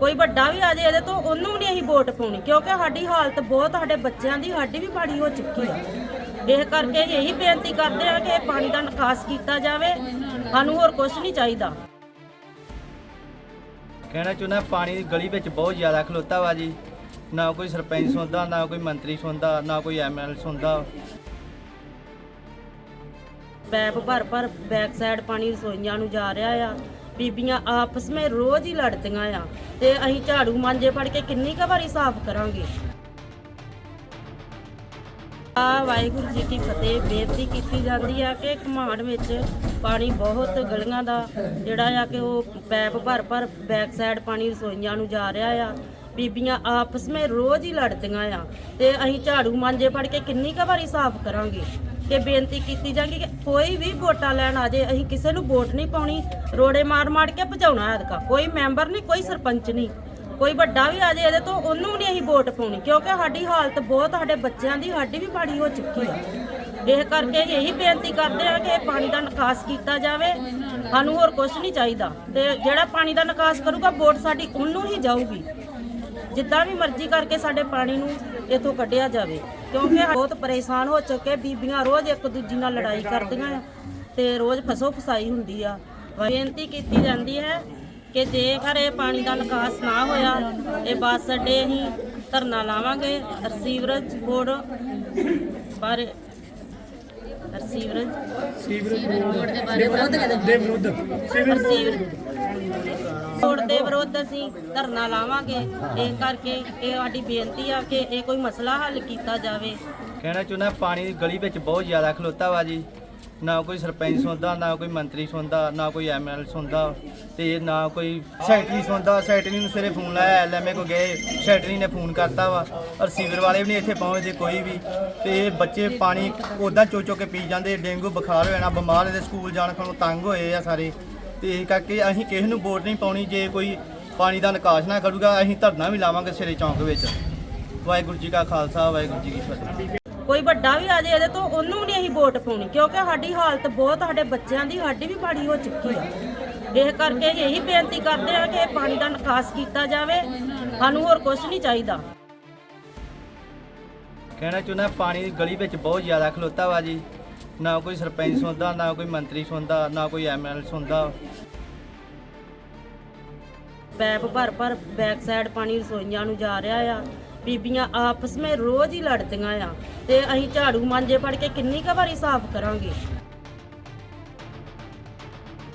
ਕੋਈ ਵੱਡਾ ਵੀ ਆ ਜਾਏ ਇਹਦੇ ਤੋਂ ਉਹਨੂੰ ਵੀ ਨਹੀਂ ਅਸੀਂ ਵੋਟ ਪਾਉਣੀ ਕਿਉਂਕਿ ਸਾਡੀ ਹਾਲਤ ਬਹੁਤ ਸਾਡੇ ਬੱਚਿਆਂ ਦੀ ਸਾਡੀ ਵੀ ਮਾੜੀ ਹੋ ਚੁੱਕੀ ਆ। ਇਹ ਕਰਕੇ ਇਹੀ ਬੇਨਤੀ ਕਰਦੇ ਆ ਕਿ ਇਹ ਪਾਣੀ ਦਾ ਨਿਕਾਸ ਕੀਤਾ ਜਾਵੇ ਸਾਨੂੰ ਹੋਰ ਕੁਝ ਨਹੀਂ ਚਾਹੀਦਾ। ਕਹਿਣਾ ਚਾਹੁੰਦਾ ਪਾਣੀ ਗਲੀ ਵਿੱਚ ਬਹੁਤ ਜ਼ਿਆਦਾ ਖਲੋਤਾ ਵਾ ਜੀ। ਨਾ ਕੋਈ ਸਰਪੰਚ ਸੁਣਦਾ ਨਾ ਕੋਈ ਮੰਤਰੀ ਸੁਣਦਾ ਨਾ ਕੋਈ ਐਮਐਲ ਸੁਣਦਾ। ਪੈਪ ਭਰ ਭਰ ਬੈਕ ਸਾਈਡ ਪਾਣੀ ਰਸੋਈਆਂ ਨੂੰ ਜਾ ਰਿਹਾ ਆ। ਬੀਬੀਆਂ ਆਪਸ ਵਿੱਚ ਰੋਜ਼ ਹੀ ਲੜਦੀਆਂ ਆ ਤੇ ਅਸੀਂ ਝਾੜੂ ਮਾਂਜੇ ਫੜ ਕੇ ਕਿੰਨੀ ਕੁ ਵਾਰੀ ਸਾਫ਼ ਕਰਾਂਗੇ। ਆ ਵਾਹਿਗੁਰੂ ਜੀ ਕੀ ਫਤਿਹ, ਬੇਨਤੀ ਕੀਤੀ ਜਾਂਦੀ ਆ ਕਿ ਘਮਾਣ ਵਿੱਚ ਪਾਣੀ ਬਹੁਤ ਗਲੀਆਂ ਦਾ, ਜਿਹੜਾ ਆ ਕਿ ਉਹ ਪੈਪ ਭਰ ਭਰ ਬੈਕ ਸਾਈਡ ਪਾਣੀ ਰਸੋਈਆਂ ਨੂੰ ਜਾ ਰਿਹਾ ਆ। ਬੀਬੀਆਂ ਆਪਸ ਵਿੱਚ ਰੋਜ਼ ਹੀ ਲੜਦੀਆਂ ਆ ਤੇ ਅਸੀਂ ਝਾੜੂ ਮਾਂਜੇ ਫੜ ਕੇ ਕਿੰਨੀ ਕੁ ਵਾਰੀ ਸਾਫ਼ ਕਰਾਂਗੇ। ਕਿ ਬੇਨਤੀ ਕੀਤੀ ਜਾਂਦੀ ਕਿ ਕੋਈ ਵੀ ਵੋਟਾਂ ਲੈਣ ਆ ਜੇ, ਅਸੀਂ ਕਿਸੇ ਨੂੰ ਵੋਟ ਨਹੀਂ ਪਾਉਣੀ, ਰੋੜੇ ਮਾਰ ਮਾਰ ਕੇ ਭਜਾਉਣਾ ਐਤਕਾ। ਕੋਈ ਮੈਂਬਰ ਨਹੀਂ, ਕੋਈ ਸਰਪੰਚ ਨਹੀਂ। ਕੋਈ ਵੱਡਾ ਵੀ ਆ ਜਾਏ ਇਹਦੇ ਤੋਂ, ਉਹਨੂੰ ਵੀ ਨਹੀਂ ਅਸੀਂ ਵੋਟ ਪਾਉਣੀ, ਕਿਉਂਕਿ ਸਾਡੀ ਹਾਲਤ ਬਹੁਤ ਸਾਡੇ ਬੱਚਿਆਂ ਦੀ ਸਾਡੀ ਵੀ ਮਾੜੀ ਹੋ ਚੁੱਕੀ ਹੈ ਇਹ ਕਰਕੇ ਇਹੀ ਬੇਨਤੀ ਕਰਦੇ ਆ ਕਿ ਇਹ ਪਾਣੀ ਦਾ ਨਿਕਾਸ ਕੀਤਾ ਜਾਵੇ। ਸਾਨੂੰ ਹੋਰ ਕੁਝ ਨਹੀਂ ਚਾਹੀਦਾ। ਤੇ ਜਿਹੜਾ ਪਾਣੀ ਦਾ ਨਿਕਾਸ ਕਰੂਗਾ, ਵੋਟ ਸਾਡੀ ਉਹਨੂੰ ਹੀ ਜਾਊਗੀ। ਜਿੱਦਾਂ ਵੀ ਮਰਜ਼ੀ ਕਰਕੇ ਸਾਡੇ ਪਾਣੀ ਨੂੰ ਇਥੋਂ ਕੱਢਿਆ ਜਾਵੇ। ਕਿਉਂਕਿ ਬਹੁਤ ਪਰੇਸ਼ਾਨ ਹੋ ਚੁੱਕੇ ਬੀਬੀਆਂ ਰੋਜ਼ ਇੱਕ ਦੂਜੀ ਨਾਲ ਲੜਾਈ ਕਰਦੀਆਂ ਆ ਤੇ ਰੋਜ਼ ਫਸੋ ਫਸਾਈ ਹੁੰਦੀ ਆ। ਬੇਨਤੀ ਕੀਤੀ ਜਾਂਦੀ ਹੈ ਕਿ ਜੇਕਰ ਇਹ ਪਾਣੀ ਦਾ ਨਿਕਾਸ ਨਾ ਹੋਇਆ ਇਹ ਬੱਸ ਅੱਡੇ ਅਸੀਂ ਧਰਨਾ ਲਾਵਾਂਗੇ। ਸੀਵਰੇਜ ਬੋਰਡ ਬਾਰੇ ਸੀਵਰੇਜ ਸੀਵਰੇਜ ਬੋਰਡ ਦੇ ਵਿਰੁੱਧ ਅਸੀਂ ਧਰਨਾ ਲਾਵਾਂਗੇ। ਇਹ ਕਰਕੇ ਇਹ ਸਾਡੀ ਬੇਨਤੀ ਆ ਕਿ ਇਹ ਕੋਈ ਮਸਲਾ ਹੱਲ ਕੀਤਾ ਜਾਵੇ। ਕਹਿਣਾ ਚਾਹੁੰਦਾ ਪਾਣੀ ਗਲੀ ਵਿੱਚ ਬਹੁਤ ਜ਼ਿਆਦਾ ਖਲੋਤਾ ਵਾ ਜੀ। ਨਾ ਕੋਈ ਸਰਪੰਚ ਸੁਣਦਾ, ਨਾ ਕੋਈ ਮੰਤਰੀ ਸੁਣਦਾ, ਨਾ ਕੋਈ ਐਮਐਲ ਸੁਣਦਾ ਤੇ ਨਾ ਕੋਈ ਸੈਕਟਰੀ ਸੁਣਦਾ। ਸੈਕਟਰੀ ਨੂੰ ਸਿਰੇ ਫੋਨ ਲਾਇਆ ਐਲਐਮਏ ਕੋ ਗਏ, ਸੈਕਟਰੀ ਨੇ ਫੋਨ ਕਰਤਾ ਵਾ ਔਰ ਸੀਵਰ ਵਾਲੇ ਵੀ ਨਹੀਂ ਇੱਥੇ ਪਹੁੰਚਦੇ ਕੋਈ ਵੀ। ਤੇ ਬੱਚੇ ਪਾਣੀ ਉਦਾਂ ਚੋ ਚੋ ਕੇ ਪੀ ਜਾਂਦੇ, ਡੇਂਗੂ ਬੁਖਾਰ ਹੋ ਜਾਣਾ, ਬਿਮਾਰ ਇਹਦੇ ਸਕੂਲ ਜਾਣ ਖਣੋਂ ਤੰਗ ਹੋਏ ਆ ਸਾਰੇ। ਤੇ ਇਹ ਕਰਕੇ ਅਸੀਂ ਕਿਸੇ ਨੂੰ ਵੋਟ ਨਹੀਂ ਪਾਉਣੀ ਜੇ ਕੋਈ ਪਾਣੀ ਦਾ ਨਿਕਾਸ ਨਾ ਕਰੂਗਾ ਅਸੀਂ ਧਰਨਾ ਵੀ ਲਾਵਾਂਗੇ ਸਿਰੇ ਚੌਂਕ ਵਿੱਚ। ਵਾਹਿਗੁਰੂ ਜੀ ਕਾ ਖਾਲਸਾ ਵਾਹਿਗੁਰੂ ਜੀ ਕੀ ਫਤਿਹ। ਕੋਈ ਵੱਡਾ ਵੀ ਆ ਜਾਏ ਇਹਦੇ ਤੋਂ ਉਹਨੂੰ ਨਹੀਂ ਅਸੀਂ ਵੋਟ ਪਾਉਣੀ ਕਿਉਂਕਿ ਸਾਡੀ ਹਾਲਤ ਬਹੁਤ ਸਾਡੇ ਬੱਚਿਆਂ ਦੀ ਸਾਡੀ ਵੀ ਮਾੜੀ ਹੋ ਚੁੱਕੀ ਆ। ਇਹ ਕਰਕੇ ਇਹੀ ਬੇਨਤੀ ਕਰਦੇ ਆ ਕਿ ਇਹ ਪਾਣੀ ਦਾ ਨਿਕਾਸ ਕੀਤਾ ਜਾਵੇ ਸਾਨੂੰ ਹੋਰ ਕੁਝ ਨਹੀਂ ਚਾਹੀਦਾ। ਕਹਿਣਾ ਚਾਹੁੰਦਾ ਪਾਣੀ ਗਲੀ ਵਿੱਚ ਬਹੁਤ ਜ਼ਿਆਦਾ ਖਲੋਤਾ ਵਾ ਜੀ। ਨਾ ਕੋਈ ਸਰਪੰਚ ਸੁਣਦਾ, ਨਾ ਕੋਈ ਮੰਤਰੀ ਸੁਣਦਾ, ਨਾ ਕੋਈ ਐਮਐਲ ਸੁਣਦਾ। ਪੈਪ ਭਰ ਭਰ ਬੈਕ ਸਾਈਡ ਪਾਣੀ ਰਸੋਈਆਂ ਨੂੰ ਜਾ ਰਿਹਾ ਆ। ਬੀਬੀਆਂ ਆਪਸ ਵਿੱਚ ਰੋਜ਼ ਹੀ ਲੜਦੀਆਂ ਆ। ਤੇ ਅਸੀਂ ਝਾੜੂ ਮਾਂਜੇ ਫੜ ਕੇ ਕਿੰਨੀ ਕੁ ਵਾਰੀ ਸਾਫ਼ ਕਰਾਂਗੇ?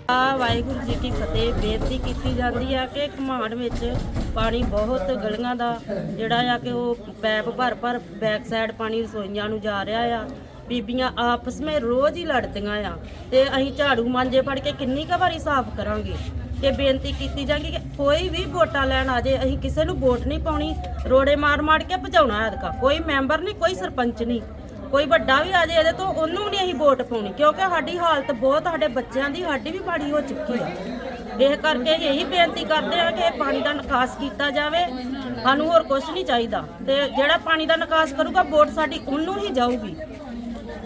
ਆ ਵਾਹਿਗੁਰੂ ਜੀ ਕੀ ਫਤਿਹ। ਬੇਨਤੀ ਕੀਤੀ ਜਾਂਦੀ ਆ ਕਿ ਘਮਾਣ ਵਿੱਚ ਪਾਣੀ ਬਹੁਤ ਗਲੀਆਂ ਦਾ, ਜਿਹੜਾ ਆ ਕਿ ਉਹ ਪੈਪ ਭਰ ਭਰ ਬੈਕ ਸਾਈਡ ਪਾਣੀ ਰਸੋਈਆਂ ਨੂੰ ਜਾ ਰਿਹਾ ਆ। ਬੀਬੀਆਂ ਆਪਸ ਵਿੱਚ ਰੋਜ਼ ਹੀ ਲੜਦੀਆਂ ਆ ਤੇ ਅਸੀਂ ਝਾੜੂ ਮਾਂਜੇ ਫੜ ਕੇ ਕਿੰਨੀ ਕੁ ਵਾਰੀ ਸਾਫ਼ ਕਰਾਂਗੇ ਕਿ ਬੇਨਤੀ ਕੀਤੀ ਜਾਂਦੀ ਕਿ ਕੋਈ ਵੀ ਵੋਟਾਂ ਲੈਣ ਆ ਜੇ, ਅਸੀਂ ਕਿਸੇ ਨੂੰ ਵੋਟ ਨਹੀਂ ਪਾਉਣੀ, ਰੋੜੇ ਮਾਰ ਮਾਰ ਕੇ ਭਜਾਉਣਾ ਐਤਕਾ। ਕੋਈ ਮੈਂਬਰ ਨਹੀਂ, ਕੋਈ ਸਰਪੰਚ ਨਹੀਂ। ਕੋਈ ਵੱਡਾ ਵੀ ਆ ਜਾਏ ਇਹਦੇ ਤੋਂ, ਉਹਨੂੰ ਨਹੀਂ ਅਸੀਂ ਵੋਟ ਪਾਉਣੀ, ਕਿਉਂਕਿ ਸਾਡੀ ਹਾਲਤ ਬਹੁਤ ਸਾਡੇ ਬੱਚਿਆਂ ਦੀ ਸਾਡੀ ਵੀ ਮਾੜੀ ਹੋ ਚੁੱਕੀ ਹੈ ਇਹ ਕਰਕੇ ਇਹੀ ਬੇਨਤੀ ਕਰਦੇ ਆ ਕਿ ਪਾਣੀ ਦਾ ਨਿਕਾਸ ਕੀਤਾ ਜਾਵੇ। ਸਾਨੂੰ ਹੋਰ ਕੁਝ ਨਹੀਂ ਚਾਹੀਦਾ। ਤੇ ਜਿਹੜਾ ਪਾਣੀ ਦਾ ਨਿਕਾਸ ਕਰੂਗਾ, ਵੋਟ ਸਾਡੀ ਉਹਨੂੰ ਹੀ ਜਾਊਗੀ।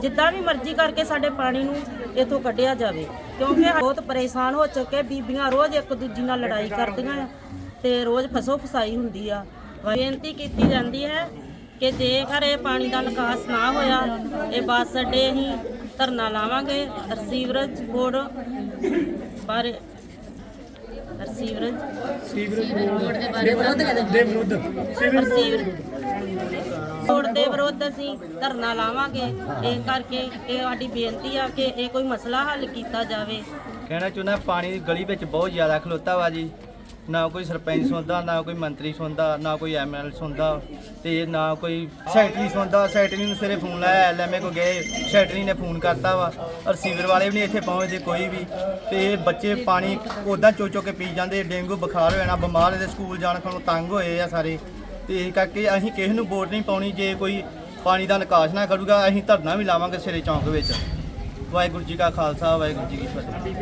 ਜਿੱਦਾਂ ਵੀ ਮਰਜ਼ੀ ਕਰਕੇ ਸਾਡੇ ਪਾਣੀ ਨੂੰ ਇਥੋਂ ਕੱਢਿਆ ਜਾਵੇ ਕਿਉਂਕਿ ਬਹੁਤ ਪਰੇਸ਼ਾਨ ਹੋ ਚੁੱਕੇ ਬੀਬੀਆਂ ਰੋਜ਼ ਇੱਕ ਦੂਜੀ ਨਾਲ ਲੜਾਈ ਕਰਦੀਆਂ ਆ ਤੇ ਰੋਜ਼ ਫਸੋ ਫਸਾਈ ਹੁੰਦੀ ਆ। ਬੇਨਤੀ ਕੀਤੀ ਜਾਂਦੀ ਹੈ ਕਿ ਜੇਕਰ ਇਹ ਪਾਣੀ ਦਾ ਨਿਕਾਸ ਨਾ ਹੋਇਆ ਇਹ ਬੱਸ ਅੱਡੇ ਅਸੀਂ ਧਰਨਾ ਲਾਵਾਂਗੇ। ਸੀਵਰੇਜ ਬੋਰਡ ਬਾਰੇ ਸੀਵਰੇਜ ਸੀਵਰੇਜ ਬੋਰਡ ਦੇ ਵਿਰੁੱਧ ਅਸੀਂ ਧਰਨਾ ਲਾਵਾਂਗੇ। ਇਹ ਕਰਕੇ ਇਹ ਸਾਡੀ ਬੇਨਤੀ ਆ ਕਿ ਇਹ ਕੋਈ ਮਸਲਾ ਹੱਲ ਕੀਤਾ ਜਾਵੇ। ਕਹਿਣਾ ਚਾਹੁੰਦਾ ਪਾਣੀ ਗਲੀ ਵਿੱਚ ਬਹੁਤ ਜ਼ਿਆਦਾ ਖਲੋਤਾ ਵਾ ਜੀ। ਨਾ ਕੋਈ ਸਰਪੰਚ ਸੁਣਦਾ, ਨਾ ਕੋਈ ਮੰਤਰੀ ਸੁਣਦਾ, ਨਾ ਕੋਈ ਐਮਐਲ ਸੁਣਦਾ ਤੇ ਨਾ ਕੋਈ ਸੈਕਟਰੀ ਸੁਣਦਾ। ਸੈਕਟਰੀ ਨੂੰ ਸਿਰੇ ਫੋਨ ਲਾਇਆ ਐਲਐਮਏ ਕੋ ਗਏ, ਸੈਕਟਰੀ ਨੇ ਫੋਨ ਕਰਤਾ ਵਾ ਔਰ ਸੀਵਰ ਵਾਲੇ ਵੀ ਨਹੀਂ ਇੱਥੇ ਪਹੁੰਚਦੇ ਕੋਈ ਵੀ। ਤੇ ਇਹ ਬੱਚੇ ਪਾਣੀ ਉਦਾਂ ਚੋ ਚੋ ਕੇ ਪੀ ਜਾਂਦੇ, ਡੇਂਗੂ ਬੁਖਾਰ ਹੋ ਜਾਣਾ, ਬਿਮਾਰ ਇਹਦੇ ਸਕੂਲ ਜਾਣ ਖਣੋਂ ਤੰਗ ਹੋਏ ਆ ਸਾਰੇ। ਤੇ ਇਸ ਕਰਕੇ ਅਸੀਂ ਕਿਸੇ ਨੂੰ ਵੋਟ ਨਹੀਂ ਪਾਉਣੀ, ਜੇ ਕੋਈ ਪਾਣੀ ਦਾ ਨਿਕਾਸ ਨਾ ਕਰੂਗਾ, ਅਸੀਂ ਧਰਨਾ ਵੀ ਲਾਵਾਂਗੇ ਸਿਰੇ ਚੌਂਕ ਵਿੱਚ। ਵਾਹਿਗੁਰੂ ਜੀ ਕਾ ਖਾਲਸਾ, ਵਾਹਿਗੁਰੂ ਜੀ ਕੀ ਫਤਿਹ।